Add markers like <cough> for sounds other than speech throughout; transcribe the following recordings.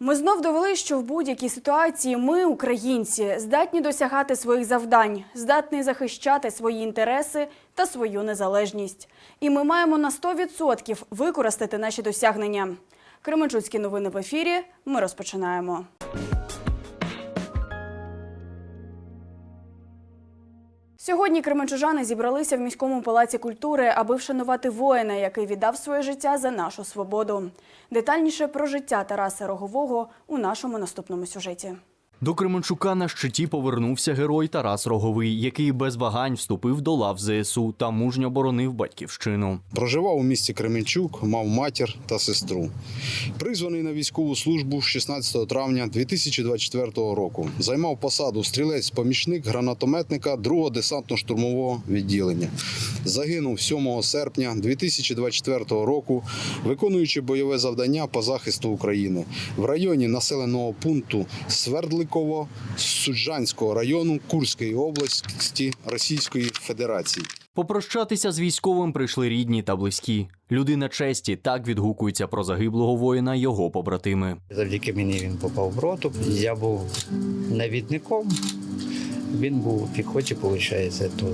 Ми знов довели, що в будь-якій ситуації ми, українці, здатні досягати своїх завдань, здатні захищати свої інтереси та свою незалежність. І ми маємо на 100% використати наші досягнення. Кременчуцькі новини в ефірі. Ми розпочинаємо. Сьогодні кременчужани зібралися в міському палаці культури, аби вшанувати воїна, який віддав своє життя за нашу свободу. Детальніше про життя Тараса Рогового у нашому наступному сюжеті. До Кременчука на щиті повернувся герой Тарас Роговий, який без вагань вступив до лав ЗСУ та мужньо боронив батьківщину. Проживав у місті Кременчук, мав матір та сестру. Призваний на військову службу 16 травня 2024 року. Займав посаду стрілець-помічник гранатометника 2-го десантно-штурмового відділення. Загинув 7 серпня 2024 року, виконуючи бойове завдання по захисту України в районі населеного пункту Свердликово Суджанського району Курської області Російської Федерації. Попрощатися з військовим прийшли рідні та близькі. Людина честі так відгукується про загиблого воїна його побратими. Завдяки мені він попав в роту. Я був навідником, він був у піхоті, виходить. То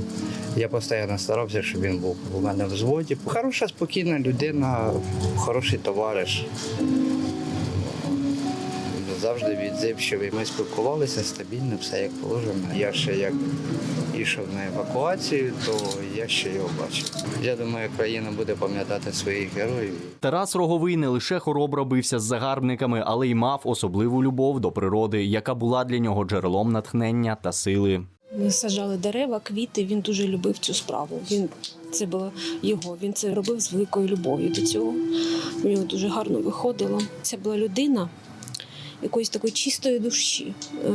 я постійно старався, щоб він був у мене в взводі. Хороша, спокійна людина, хороший товариш. Завжди відзивчивий. Ми спілкувалися стабільно, все як положено. Я ще як йшов на евакуацію, то я ще його бачив. Я думаю, країна буде пам'ятати своїх героїв. Тарас Роговий не лише хоробро бився з загарбниками, але й мав особливу любов до природи, яка була для нього джерелом натхнення та сили. Ми саджали дерева, квіти. Він дуже любив цю справу. Він це було його. Він це робив з великою любов'ю до цього. У нього дуже гарно виходило. Це була людина якоїсь такої чистої душі. Е,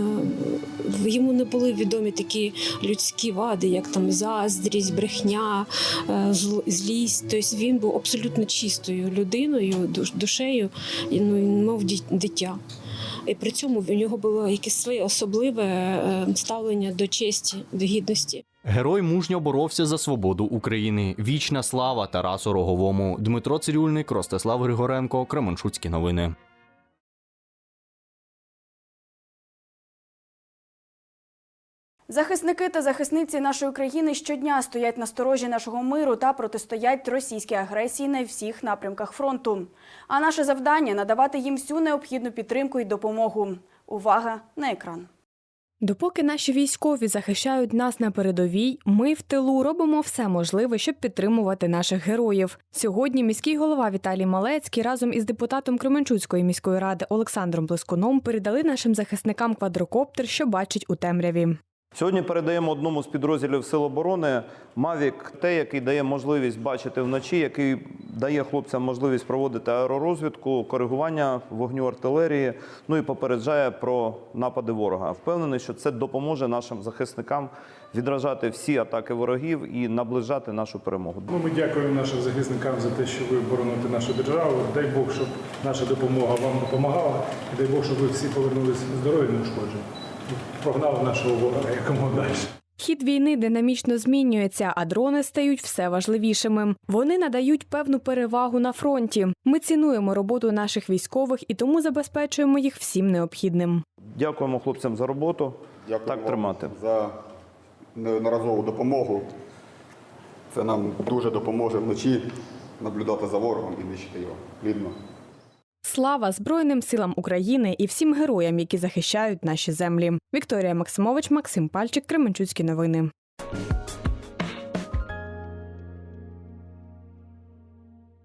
Йому не були відомі такі людські вади, як там заздрість, брехня, е, злість. Тобто він був абсолютно чистою людиною, душею, ну, мов дитя. І при цьому в нього було якесь своє особливе е, ставлення до честі, до гідності. Герой мужньо боровся за свободу України. Вічна слава Тарасу Роговому. Дмитро Цирюльник, Ростислав Григоренко, Кременчуцькі новини. Захисники та захисниці нашої країни щодня стоять на сторожі нашого миру та протистоять російській агресії на всіх напрямках фронту. А наше завдання надавати їм всю необхідну підтримку і допомогу. Увага на екран. Допоки наші військові захищають нас на передовій, ми в тилу робимо все можливе, щоб підтримувати наших героїв. Сьогодні міський голова Віталій Малецький разом із депутатом Кременчуцької міської ради Олександром Блискуном передали нашим захисникам квадрокоптер, що бачить у темряві. Сьогодні передаємо одному з підрозділів Сил оборони Мавік, те, який дає можливість бачити вночі, який дає хлопцям можливість проводити аеророзвідку, коригування вогню артилерії, ну і попереджає про напади ворога. Впевнений, що це допоможе нашим захисникам відражати всі атаки ворогів і наближати нашу перемогу. Ну, ми дякуємо нашим захисникам за те, що ви бороните нашу державу. Дай Бог, щоб наша допомога вам допомагала. І дай Бог, щоб ви всі повернулися здорові неушкоджені. І Прогнали нашого ворога якомога далі. Хід війни динамічно змінюється, а дрони стають все важливішими. Вони надають певну перевагу на фронті. Ми цінуємо роботу наших військових і тому забезпечуємо їх всім необхідним. Дякуємо хлопцям за роботу. Дякую так вам тримати. за неодноразову допомогу. Це нам дуже допоможе вночі наблюдати за ворогом і нищити його плідно. Слава Збройним силам України і всім героям, які захищають наші землі. Вікторія Максимович, Максим Пальчик, Кременчуцькі новини.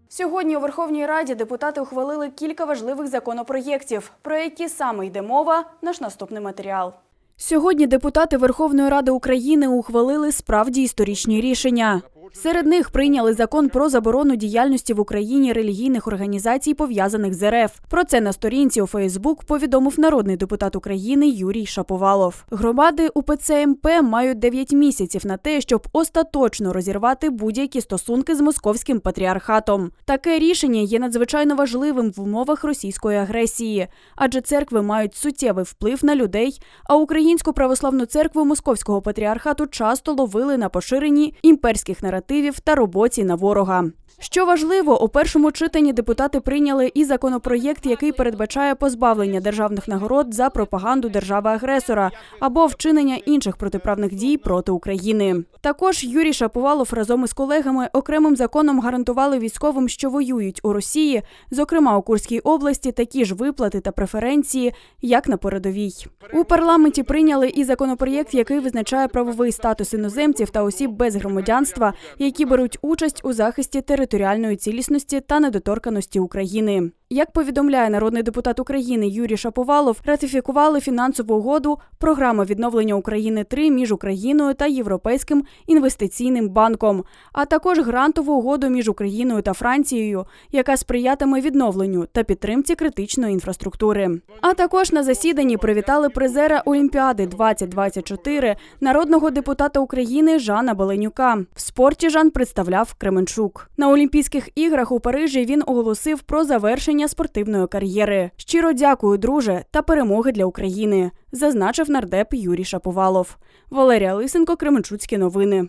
Сьогодні у Верховній Раді депутати ухвалили кілька важливих законопроєктів, про які саме йде мова, наш наступний матеріал. Сьогодні депутати Верховної Ради України ухвалили справді історичні рішення. Серед них прийняли закон про заборону діяльності в Україні релігійних організацій, пов'язаних з РФ. Про це на сторінці у Фейсбук повідомив народний депутат України Юрій Шаповалов. Громади УПЦ МП мають 9 місяців на те, щоб остаточно розірвати будь-які стосунки з московським патріархатом. Таке рішення є надзвичайно важливим в умовах російської агресії, адже церкви мають суттєвий вплив на людей. А українську православну церкву московського патріархату часто ловили на поширенні імперських наративів та роботі на ворога. Що важливо, у першому читанні депутати прийняли і законопроєкт, який передбачає позбавлення державних нагород за пропаганду держави-агресора або вчинення інших протиправних дій проти України. Також Юрій Шаповалов разом із колегами окремим законом гарантували військовим, що воюють у Росії, зокрема у Курській області, такі ж виплати та преференції, як на передовій. У парламенті прийняли і законопроєкт, який визначає правовий статус іноземців та осіб без громадянства, які беруть участь у захисті територіальної цілісності та недоторканості України. Як повідомляє народний депутат України Юрій Шаповалов, ратифікували фінансову угоду Програма відновлення України 3 між Україною та Європейським інвестиційним банком, а також грантову угоду між Україною та Францією, яка сприятиме відновленню та підтримці критичної інфраструктури. А також на засіданні привітали призера Олімпіади 2024 народного депутата України Жана Баленюка. В спорті Жан представляв Кременчук. На Олімпійських іграх у Парижі він оголосив про завершення спортивної кар'єри. Щиро дякую, друже, та перемоги для України, зазначив нардеп Юрій Шаповалов. Валерія Лисенко, Кременчуцькі новини.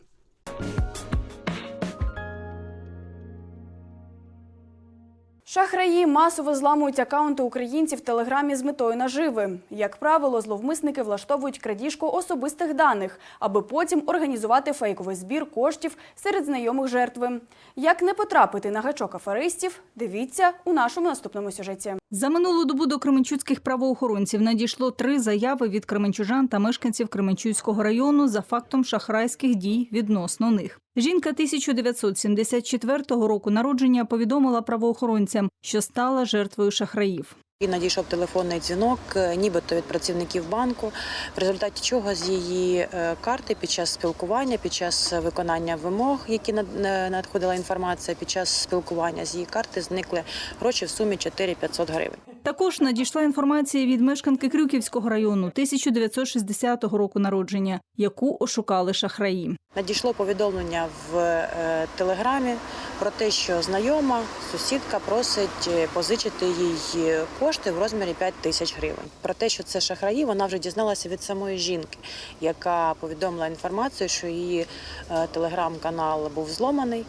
Шахраї масово зламують акаунти українців в телеграмі з метою наживи. Як правило, зловмисники влаштовують крадіжку особистих даних, аби потім організувати фейковий збір коштів серед знайомих жертви. Як не потрапити на гачок аферистів, дивіться у нашому наступному сюжеті. За минулу добу до кременчуцьких правоохоронців надійшло три заяви від кременчужан та мешканців Кременчуцького району за фактом шахрайських дій відносно них. Жінка 1974 року народження повідомила правоохоронцям, що стала жертвою шахраїв. І надійшов телефонний дзвінок, е, нібито від працівників банку, в результаті чого з її е, карти під час спілкування, під час виконання вимог, які е, надходила інформація, під час спілкування з її карти зникли гроші в сумі 4-500 гривень. Також надійшла інформація від мешканки Крюківського району 1960 року народження, яку ошукали шахраї. Надійшло повідомлення в е, телеграмі про те, що знайома сусідка просить е, позичити їй кошти в розмірі 5 тисяч гривень. Про те, що це шахраї, вона вже дізналася від самої жінки, яка повідомила інформацію, що її е, телеграм-канал був зломаний,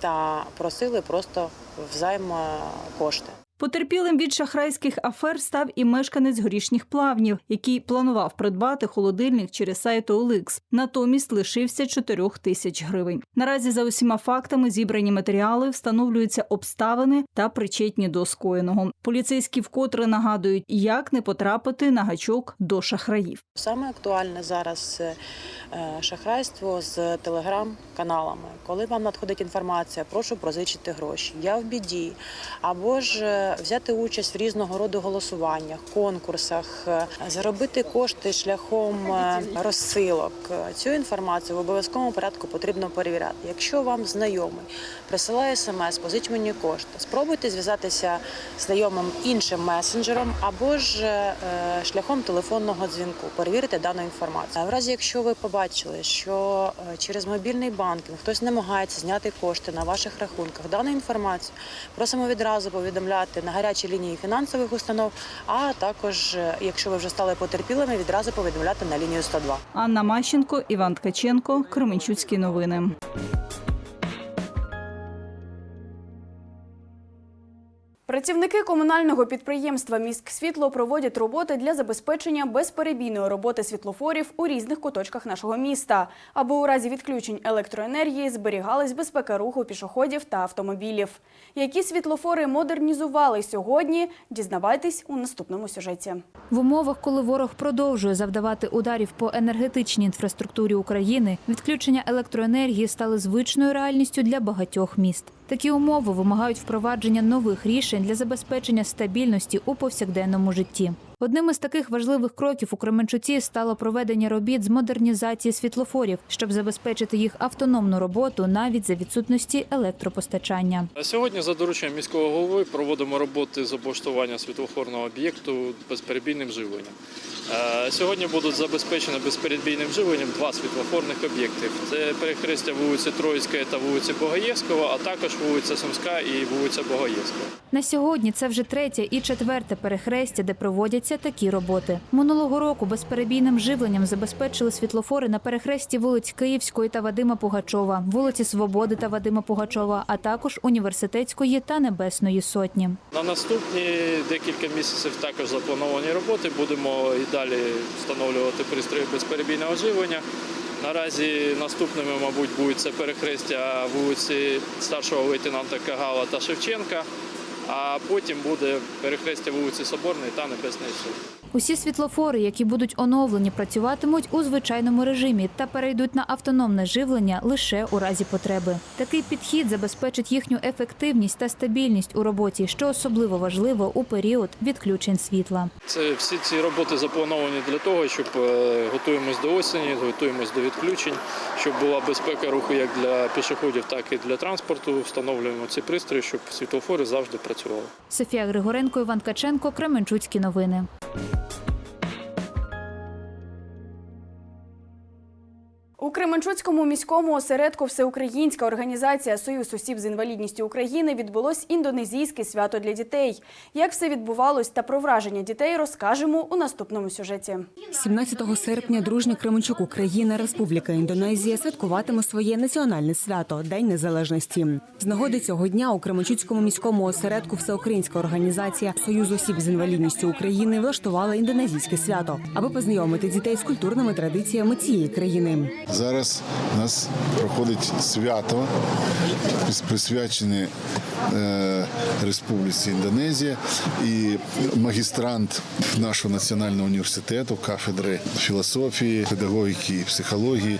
та просили просто взайм е, кошти. Потерпілим від шахрайських афер став і мешканець горішніх плавнів, який планував придбати холодильник через сайт OLX. Натомість лишився 4 тисяч гривень. Наразі за усіма фактами зібрані матеріали встановлюються обставини та причетні до скоєного. Поліцейські вкотре нагадують, як не потрапити на гачок до шахраїв. Саме актуальне зараз е, е, шахрайство з телеграм-каналами. Коли вам надходить інформація, прошу прозичити гроші. Я в біді, або ж е, взяти участь в різного роду голосуваннях, конкурсах, е, заробити кошти шляхом е, розсилок. Цю інформацію в обов'язковому порядку потрібно перевіряти. Якщо вам знайомий присилає смс, позич мені кошти, спробуйте зв'язатися з знайомим іншим месенджером або ж е, шляхом телефонного дзвінку, перевірити дану інформацію. В разі, якщо ви побачили, що е, через мобільний банкінг хтось намагається зняти кошти на ваших рахунках, дану інформацію просимо відразу повідомляти на гарячій лінії фінансових установ, а також, е, якщо ви вже стали потерпілими, відразу повідомляти на лінію 102. Анна Мащенко, Іван Ткаченко, Кременчуцькі новини. Працівники комунального підприємства «Міськсвітло» проводять роботи для забезпечення безперебійної роботи світлофорів у різних куточках нашого міста, аби у разі відключень електроенергії зберігалась безпека руху пішоходів та автомобілів. Які світлофори модернізували сьогодні, дізнавайтесь у наступному сюжеті. В умовах, коли ворог продовжує завдавати ударів по енергетичній інфраструктурі України, відключення електроенергії стали звичною реальністю для багатьох міст. Такі умови вимагають впровадження нових рішень для забезпечення стабільності у повсякденному житті. Одним із таких важливих кроків у Кременчуці стало проведення робіт з модернізації світлофорів, щоб забезпечити їх автономну роботу навіть за відсутності електропостачання. Сьогодні за дорученням міського голови проводимо роботи з облаштування світлофорного об'єкту безперебійним живленням. Е, Сьогодні будуть забезпечені безперебійним живленням два світлофорних об'єктів. Це перехрестя вулиці Троїцької та вулиці Богоєвського, а також вулиця Сумська і вулиця Богоєвського. На сьогодні це вже третє і четверте перехрестя, де проводяться такі роботи. Минулого року безперебійним живленням забезпечили світлофори на перехресті вулиць Київської та Вадима Пугачова, вулиці Свободи та Вадима Пугачова, а також університетської та Небесної Сотні. На наступні декілька місяців також заплановані роботи. Будемо і далі встановлювати пристрої безперебійного живлення. Наразі наступними, мабуть, будуть це перехрестя вулиці старшого лейтенанта Кагала та Шевченка, а потім буде перехрестя вулиці Соборної та Небесної Сотні. Усі світлофори, які будуть оновлені, працюватимуть у звичайному режимі та перейдуть на автономне живлення лише у разі потреби. Такий підхід забезпечить їхню ефективність та стабільність у роботі, що особливо важливо у період відключень світла. Це всі ці роботи заплановані для того, щоб е, готуємось до осені, готуємось до відключень, щоб була безпека руху як для пішоходів, так і для транспорту. Встановлюємо ці пристрої, щоб світлофори завжди працювали. Софія Григоренко, Іван Каченко, Кременчуцькі новини. У Кременчуцькому міському осередку Всеукраїнська організація Союз осіб з інвалідністю України відбулось індонезійське свято для дітей. Як все відбувалось та про враження дітей розкажемо у наступному сюжеті. 17 серпня дружня Кременчук Україна, Республіка Індонезія святкуватиме своє національне свято День Незалежності. З нагоди цього дня у Кременчуцькому міському осередку Всеукраїнська організація Союз осіб з інвалідністю України влаштувала індонезійське свято, аби познайомити дітей з культурними традиціями цієї країни. Зараз у нас проходить свято, присвячене е, Республіці Індонезія і магістрант нашого національного університету, кафедри філософії, педагогіки і психології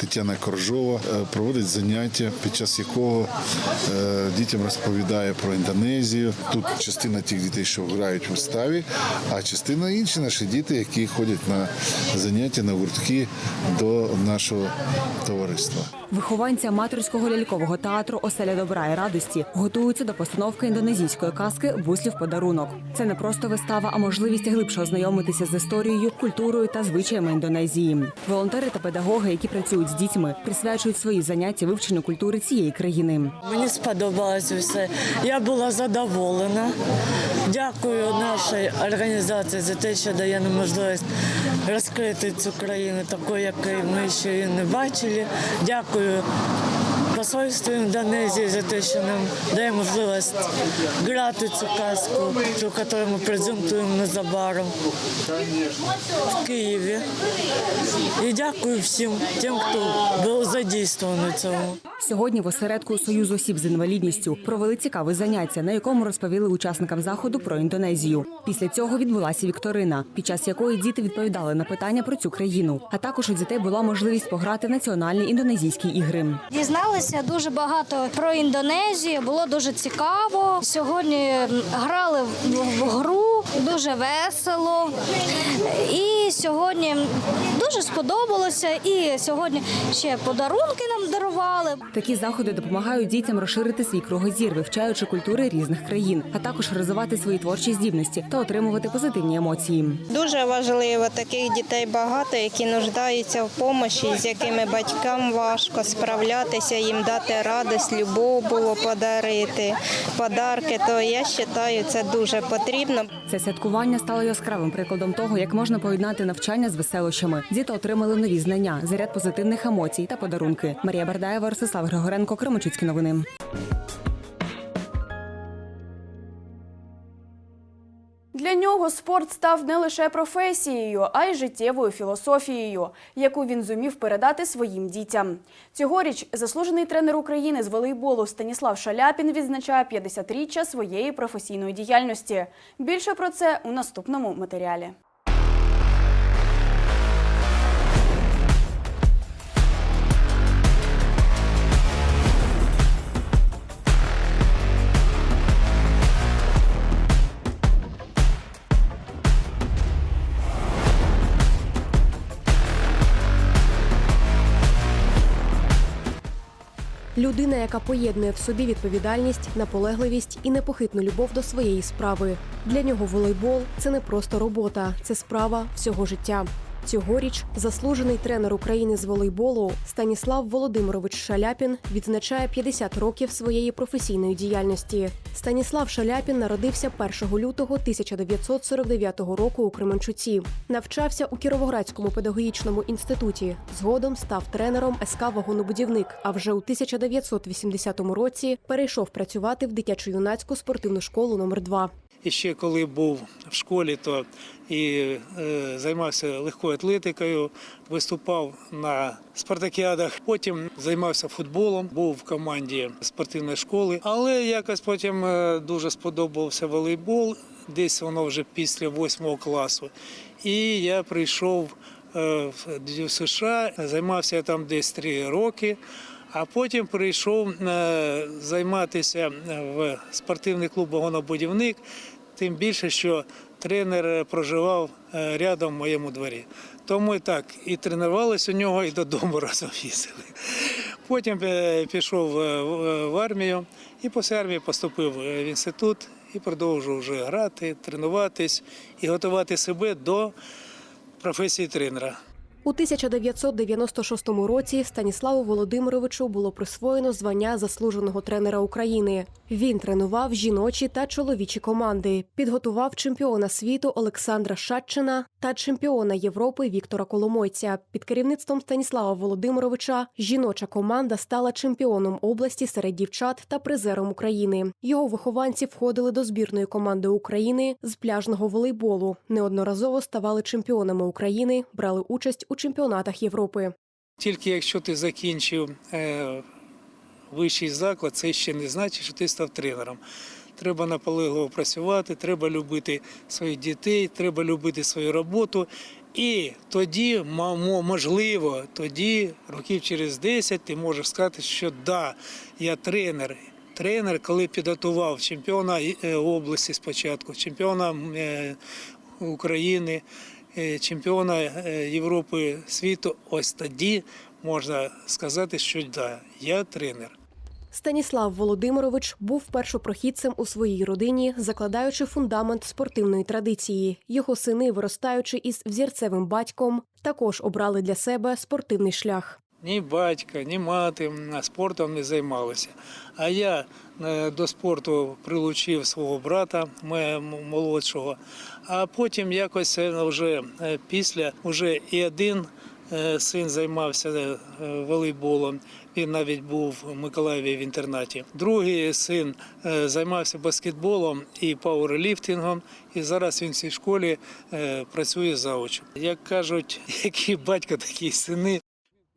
Тетяна Коржова е, проводить заняття, під час якого е, дітям розповідає про Індонезію. Тут частина тих дітей, що грають в виставі, а частина інші наші діти, які ходять на заняття на гуртки до нашого товариства. Вихованці аматорського лялькового театру Оселя добра і радості готуються до постановки індонезійської казки Буслів подарунок. Це не просто вистава, а можливість глибше ознайомитися з історією, культурою та звичаями Індонезії. Волонтери та педагоги, які працюють з дітьми, присвячують свої заняття вивченню культури цієї країни. Мені сподобалось все. Я була задоволена. Дякую нашій організації за те, що дає нам можливість розкрити цю країну, такою, якою ми ще не бачили. Дякую посольству Індонезії за те, що нам дає можливість грати цю казку, ту, яку ми презентуємо незабаром в Києві. І дякую всім тим, хто був задействований в цьому. Сьогодні в осередку Союзу осіб з інвалідністю провели цікаве заняття, на якому розповіли учасникам заходу про Індонезію. Після цього відбулася вікторина, під час якої діти відповідали на питання про цю країну. А також у дітей була можливість пограти в національні індонезійські ігри. Дізналися дуже багато про Індонезію. Було дуже цікаво. Сьогодні грали в- гру, дуже весело. І сьогодні дуже сподобалося. І сьогодні ще подарунки нам дарували. Такі заходи допомагають дітям розширити свій кругозір, вивчаючи культури різних країн, а також розвивати свої творчі здібності та отримувати позитивні емоції. Дуже важливо таких дітей багато, які нуждаються в допомогі, з якими батькам важко справлятися, їм дати радість, любов було подарити, подарки. То я вважаю, це дуже потрібно. Це святкування стало яскравим прикладом того, як можна поєднати навчання з веселощами. Діти отримали нові знання, заряд позитивних емоцій та подарунки. Марія Бердаєва, Ростислав Григоренко, Кримочуцькі новини. Нього спорт став не лише професією, а й життєвою філософією, яку він зумів передати своїм дітям. Цьогоріч заслужений тренер України з волейболу Станіслав Шаляпін відзначає 50-річчя своєї професійної діяльності. Більше про це у наступному матеріалі. Людина, яка поєднує в собі відповідальність, наполегливість і непохитну любов до своєї справи. Для нього волейбол це не просто робота, це справа всього життя. Цьогоріч заслужений тренер України з волейболу Станіслав Володимирович Шаляпін відзначає 50 років своєї професійної діяльності. Станіслав Шаляпін народився 1 лютого 1949 року у Кременчуці. Навчався у Кіровоградському педагогічному інституті. Згодом став тренером СК Вагонобудівник. А вже у 1980 році перейшов працювати в дитячо-юнацьку спортивну школу номер 2 І ще коли був в школі, то і е, займався легкою атлетикою, виступав на спартакіадах. Потім займався футболом, був в команді спортивної школи. Але якось потім е, дуже сподобався волейбол. Десь воно вже після восьмого класу. І я прийшов е, в США, займався я там десь три роки. А потім прийшов е, займатися в спортивний клуб «Вагонобудівник», тим більше, що тренер проживав е, рядом в моєму дворі. Тому і так і тренувалися у нього, і додому <laughs> разом їздили. Потім е, пішов е, в армію і після армії поступив в інститут і продовжував вже грати, тренуватись і готувати себе до професії тренера. У 1996 році Станіславу Володимировичу було присвоєно звання заслуженого тренера України. Він тренував жіночі та чоловічі команди, підготував чемпіона світу Олександра Шатчина та чемпіона Європи Віктора Коломойця. Під керівництвом Станіслава Володимировича жіноча команда стала чемпіоном області серед дівчат та призером України. Його вихованці входили до збірної команди України з пляжного волейболу. Неодноразово ставали чемпіонами України, брали участь у чемпіонатах Європи. Тільки якщо ти закінчив е, вищий заклад, це ще не значить, що ти став тренером. Треба наполегливо працювати, треба любити своїх дітей, треба любити свою роботу. І тоді, можливо, тоді, років через 10, ти можеш сказати, що да, я тренер. Тренер, коли підготував чемпіона е, області спочатку, чемпіона е, України, чемпіона е, Європи світу, ось тоді можна сказати, що да, я тренер. Станіслав Володимирович був першопрохідцем у своїй родині, закладаючи фундамент спортивної традиції. Його сини, виростаючи із взірцевим батьком, також обрали для себе спортивний шлях. Ні батька, ні мати спортом не займалися. А я е, до спорту прилучив свого брата, ме- м- молодшого. А потім якось е, вже е, після вже і один е, син займався е, волейболом. Він навіть був в Миколаєві в інтернаті. Другий син е, займався баскетболом і пауерліфтингом. І зараз він в цій школі е, працює заочно. Як кажуть, <laughs> який батько, такі сини.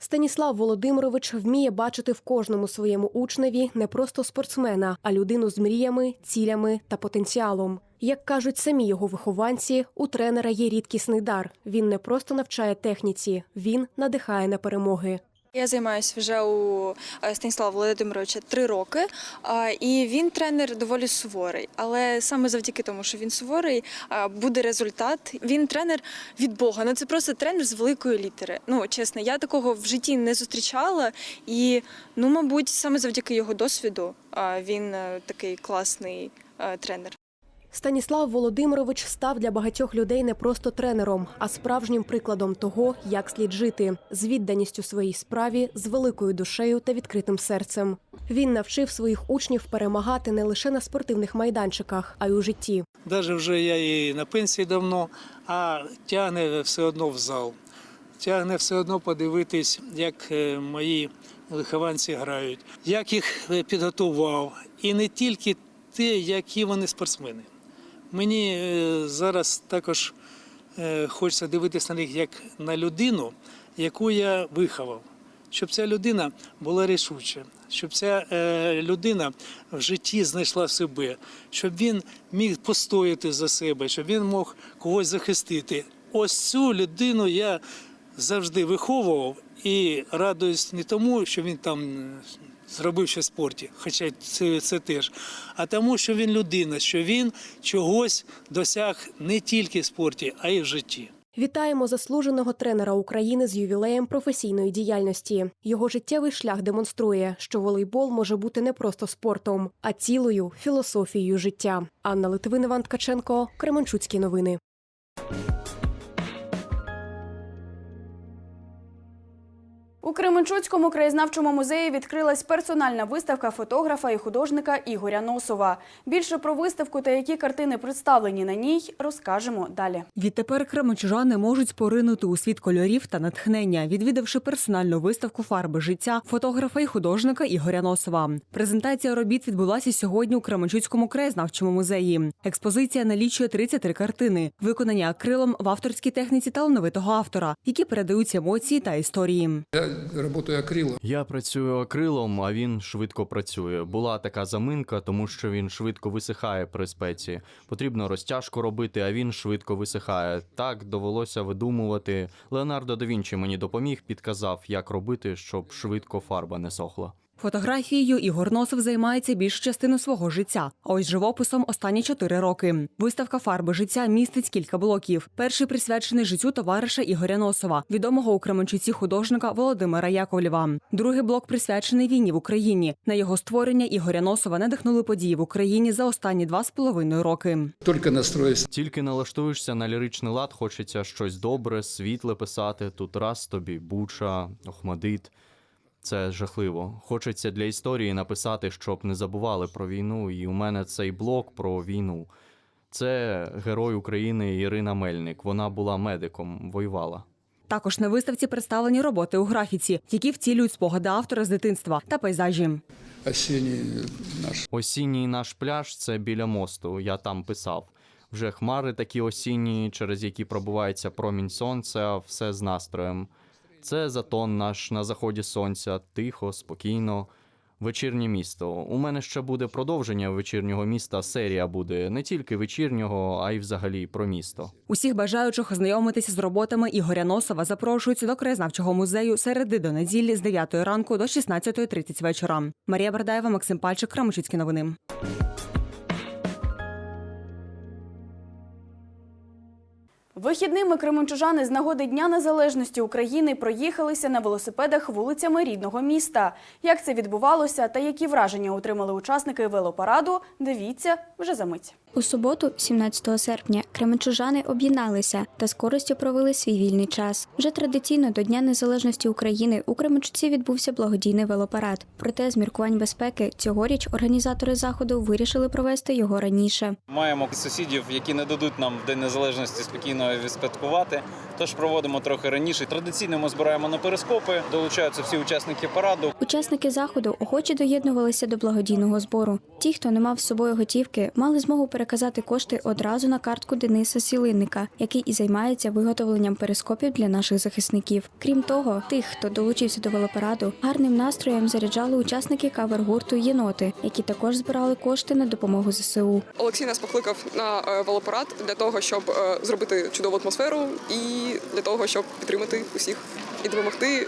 Станіслав Володимирович вміє бачити в кожному своєму учневі не просто спортсмена, а людину з мріями, цілями та потенціалом. Як кажуть самі його вихованці, у тренера є рідкісний дар. Він не просто навчає техніці, він надихає на перемоги. Я займаюся вже у е, Станіслава Володимировича три роки, і він тренер доволі суворий. Але саме завдяки тому, що він суворий, буде результат. Він тренер від Бога. Ну це просто тренер з великої літери. Ну чесно, я такого в житті не зустрічала. І ну, мабуть, саме завдяки його досвіду він е, такий класний е, тренер. Станіслав Володимирович став для багатьох людей не просто тренером, а справжнім прикладом того, як слід жити з відданістю своїй справі, з великою душею та відкритим серцем. Він навчив своїх учнів перемагати не лише на спортивних майданчиках, а й у житті. Навіть вже я і на пенсії давно, а тягне все одно в зал. Тягне все одно подивитись, як е, мої вихованці грають, як їх е, підготував. І не тільки те, які вони спортсмени. Мені е, зараз також е, хочеться дивитися на них як на людину, яку я виховав. Щоб ця людина була рішуча, щоб ця е, людина в житті знайшла себе, щоб він міг постояти за себе, щоб він мог когось захистити. Ось цю людину я завжди виховував і радуюсь не тому, що він там зробив щось в спорті, хоча це, це теж, а тому, що він людина, що він чогось досяг не тільки в спорті, а й в житті. Вітаємо заслуженого тренера України з ювілеєм професійної діяльності. Його життєвий шлях демонструє, що волейбол може бути не просто спортом, а цілою філософією життя. Анна Литвин, Іван Ткаченко, Кременчуцькі новини. У Кременчуцькому краєзнавчому музеї відкрилась персональна виставка фотографа і художника Ігоря Носова. Більше про виставку та які картини представлені на ній розкажемо далі. Відтепер кременчужани можуть поринути у світ кольорів та натхнення, відвідавши персональну виставку фарби життя фотографа і художника Ігоря Носова. Презентація робіт відбулася сьогодні у Кременчуцькому краєзнавчому музеї. Експозиція налічує 33 картини, виконані акрилом в авторській техніці талановитого автора, які передають емоції та історії. Працюю акрилом. Я працюю акрилом, а він швидко працює. Була така заминка, тому що він швидко висихає при спеці. Потрібно розтяжку робити, а він швидко висихає. Так довелося видумувати. Леонардо да Вінчі мені допоміг, підказав, як робити, щоб швидко фарба не сохла. Фотографією Ігор Носов займається більшу частину свого життя. А ось живописом останні чотири роки. Виставка фарби життя містить кілька блоків. Перший присвячений життю товариша Ігоря Носова, відомого у Кременчуці художника Володимира Яковлєва. Другий блок присвячений війні в Україні. На його створення Ігоря Носова надихнули події в Україні за останні два з половиною роки. Тільки настроївся. Тільки налаштуєшся на ліричний лад, хочеться щось добре, світле писати. Тут раз тобі Буча, Охмадит. Це жахливо. Хочеться для історії написати, щоб не забували про війну. І у мене цей блок про війну. Це герой України Ірина Мельник. Вона була медиком, воювала. Також на виставці представлені роботи у графіці, які втілюють спогади автора з дитинства та пейзажі. Осінній наш. Осінній наш пляж це біля мосту. Я там писав. Вже хмари такі осінні, через які пробувається промінь сонця, все з настроєм. Це затон наш на заході сонця, тихо, спокійно. Вечірнє місто. У мене ще буде продовження вечірнього міста. Серія буде не тільки вечірнього, а й взагалі про місто. Усіх бажаючих ознайомитися з роботами Ігоря Носова запрошують до краєзнавчого музею середи до неділі з 9 ранку до 16.30 вечора. Марія Бардаєва, Максим Пальчик, Крамочицькі новини. Вихідними кременчужани з нагоди Дня Незалежності України проїхалися на велосипедах вулицями рідного міста. Як це відбувалося та які враження отримали учасники велопараду, дивіться вже за мить. У суботу, 17 серпня, кременчужани об'єдналися та з користю провели свій вільний час. Вже традиційно до Дня Незалежності України у Кременчуці відбувся благодійний велопарад. Проте з міркувань безпеки цьогоріч організатори заходу вирішили провести його раніше. Маємо сусідів, які не дадуть нам в День Незалежності спокійно відсвяткувати. Тож проводимо трохи раніше. Традиційно ми збираємо на перископи, долучаються всі учасники параду. Учасники заходу охоче доєднувалися до благодійного збору. Ті, хто не мав з собою готівки, мали змогу переказати кошти одразу на картку Дениса Сілинника, який і займається виготовленням перископів для наших захисників. Крім того, тих, хто долучився до велопараду, гарним настроєм заряджали учасники кавер-гурту Єноти, які також збирали кошти на допомогу ЗСУ. Олексій нас покликав на е, велопарад для того, щоб е, зробити чудову атмосферу і для того, щоб підтримати усіх і допомогти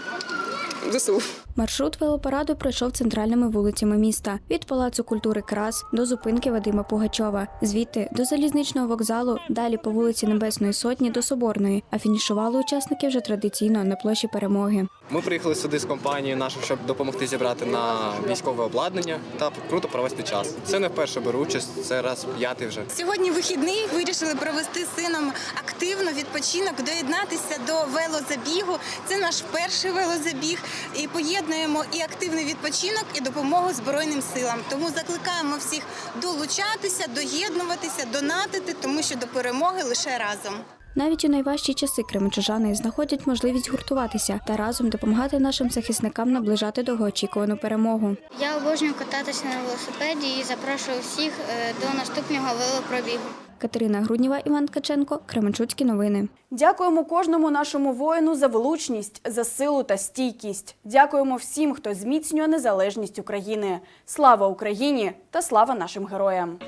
ЗСУ. Маршрут велопараду пройшов центральними вулицями міста від Палацу культури Крас до зупинки Вадима Пугачова, звідти до залізничного вокзалу, далі по вулиці Небесної Сотні до Соборної, а фінішували учасники вже традиційно на площі перемоги. Ми приїхали сюди з компанією нашою, щоб допомогти зібрати на військове обладнання та круто провести час. Це не вперше беру участь, це раз п'ятий вже. Сьогодні вихідний вирішили провести з сином активно відпочинок, доєднатися до велозабігу. Це наш перший велозабіг. І поєднуємо і активний відпочинок, і допомогу Збройним силам. Тому закликаємо всіх долучатися, доєднуватися, донатити, тому що до перемоги лише разом. Навіть у найважчі часи кременчужани знаходять можливість гуртуватися та разом допомагати нашим захисникам наближати довгоочікувану перемогу. Я обожнюю кататися на велосипеді і запрошую всіх е, до наступного велопробігу. Катерина Грудніва, Іван Ткаченко, Кременчуцькі новини. Дякуємо кожному нашому воїну за влучність, за силу та стійкість. Дякуємо всім, хто зміцнює незалежність України. Слава Україні та слава нашим героям!